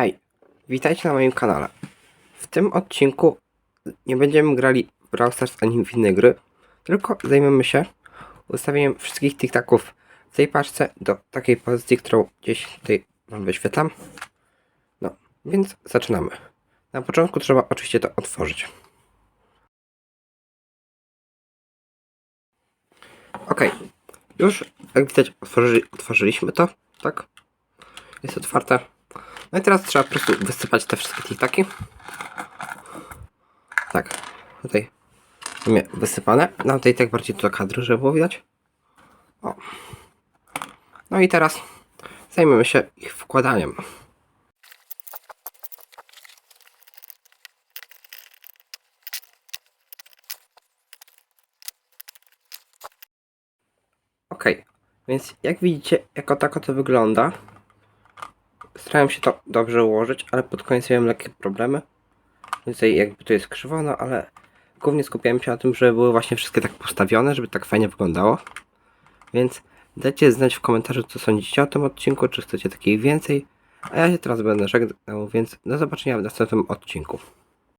Hej, witajcie na moim kanale. W tym odcinku nie będziemy grali w Brawl Stars ani w inne gry, tylko zajmiemy się ustawieniem wszystkich tiktaków w tej paczce do takiej pozycji, którą gdzieś tutaj wam wyświetlam. No, więc zaczynamy. Na początku trzeba oczywiście to otworzyć. Okej, już jak widać otworzy, otworzyliśmy to, tak? Jest otwarte. No i teraz trzeba po prostu wysypać te wszystkie tiktaki. Tak, tutaj mamy wysypane. No tutaj tak bardziej do kadry, żeby było widać. O. No i teraz zajmiemy się ich wkładaniem. Ok, więc jak widzicie, jako tako to wygląda. Starałem się to dobrze ułożyć, ale pod koniec miałem lekkie problemy. Więc tutaj jakby to jest krzywo, no ale głównie skupiałem się na tym, żeby były właśnie wszystkie tak postawione, żeby tak fajnie wyglądało. Więc dajcie znać w komentarzu, co sądzicie o tym odcinku, czy chcecie takiej więcej. A ja się teraz będę żegnał, więc do zobaczenia w następnym odcinku.